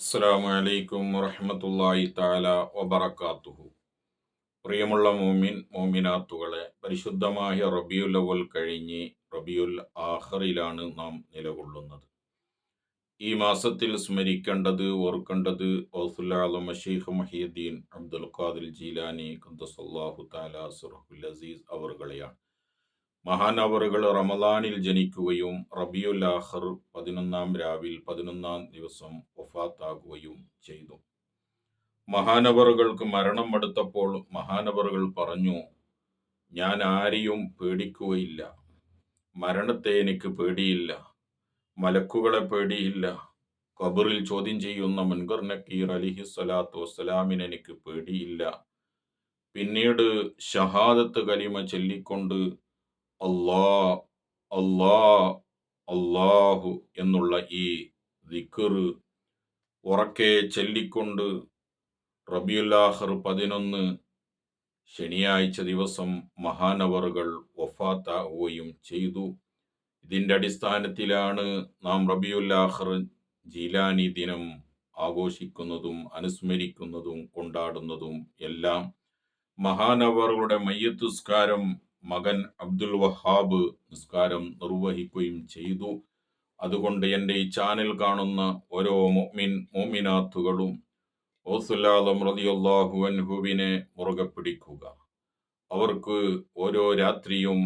അസ്സാം വലൈക്കും വറഹമത്തല്ലാഹി താല വബറക്കാത്തുഹു പ്രിയമുള്ള മോമിൻ മോമിനാത്തുകളെ പരിശുദ്ധമായ റബിയുൽ അവൽ കഴിഞ്ഞ് റബിയുൽ ആഹറിലാണ് നാം നിലകൊള്ളുന്നത്. ഈ മാസത്തിൽ സ്മരിക്കേണ്ടത് ഓർക്കേണ്ടത് ഓസുല്ലാ ഷെയ്ഖ് മഹിയുദ്ദീൻ അബ്ദുൽ ഖാദിൽ ജീലാനി ഖദ്ദസല്ലാഹു താല സുറഹുൽ അസീസ് അവറുകളെയാണ്. മഹാനവറുകൾ റമദാനിൽ ജനിക്കുകയും റബിയുൽ ആഹർ പതിനൊന്നാം രാവിൽ പതിനൊന്നാം ദിവസം വഫാത്താകുകയും ചെയ്തു. മഹാനവറുകൾക്ക് മരണം അടുത്തപ്പോൾ മഹാനവറുകൾ പറഞ്ഞു ഞാൻ ആരെയും പേടിക്കുകയില്ല. മരണത്തെ എനിക്ക് പേടിയില്ല. മലക്കുകളെ പേടിയില്ല. ഖബറിൽ ചോദ്യം ചെയ്യുന്ന മുൻകർ നക്കീർ അലിഹി സ്വലാത്തു വസ്സലാമിന് എനിക്ക് പേടിയില്ല. പിന്നീട് ഷഹാദത്ത് കലിമ ചൊല്ലിക്കൊണ്ട് അല്ലാ അല്ലാ അല്ലാഹു എന്നുള്ള ഈ ദിക്കറ് ഉറക്കെ ചൊല്ലിക്കൊണ്ട് റബിയുല്ലാഹർ പതിനൊന്ന് ശനിയാഴ്ച ദിവസം മഹാനവറുകൾ വഫാത്താവുകയും ചെയ്തു. ഇതിന്റെ അടിസ്ഥാനത്തിലാണ് നാം റബിയുല്ലാഹർ ജീലാനി ദിനം ആഘോഷിക്കുന്നതും അനുസ്മരിക്കുന്നതും കൊണ്ടാടുന്നതും എല്ലാം. മഹാനവറുകളുടെ മയ്യത്തുസ്കാരം മകൻ അബ്ദുൽ വഹാബ് നിസ്കാരം നിർവഹിക്കുകയും ചെയ്തു. അതുകൊണ്ട് എന്റെ ഈ ചാനൽ കാണുന്ന ഓരോ മൊമിൻ മോമിനാത്തുകളും ഓസുല്ലാദം റതിയല്ലാഹു അൻഹുവിനെ മുറുകെ പിടിക്കുക. അവർക്ക് ഓരോ രാത്രിയും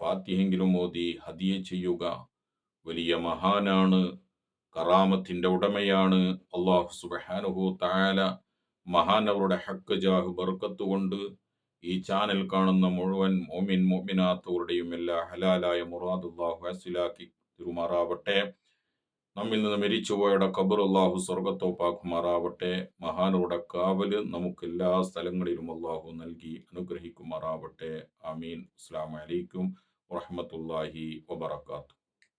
ഫാത്തിഹെങ്കിലും മോദി ഹദിയ ചെയ്യുക. വലിയ മഹാനാണ് കറാമത്തിന്റെ ഉടമയാണ്. അള്ളാഹു സുബഹാനുഹു താല മഹാനവരുടെ ഹക്ക് ജാഹു ബർക്കത്തുകൊണ്ട് ഈ ചാനൽ കാണുന്ന മുഴുവൻ മോമിൻ മോമിനാത്തവരുടെയും എല്ലാ ഹലാലായ മുറാദുല്ലാഹു ഹസിലാക്കി തിരുമാറാവട്ടെ. നമ്മിൽ നിന്ന് മരിച്ചുപോയുടെ കബറുല്ലാഹു സ്വർഗത്തോപ്പാക്കുമാറാവട്ടെ മഹാനോടെ കാവൽ നമുക്ക് എല്ലാ സ്ഥലങ്ങളിലും അള്ളാഹു നൽകി അനുഗ്രഹിക്കുമാറാവട്ടെ. അമീൻ അസ്സാം വലൈക്കും വറഹമത്തല്ലാഹി വബർക്കാത്തു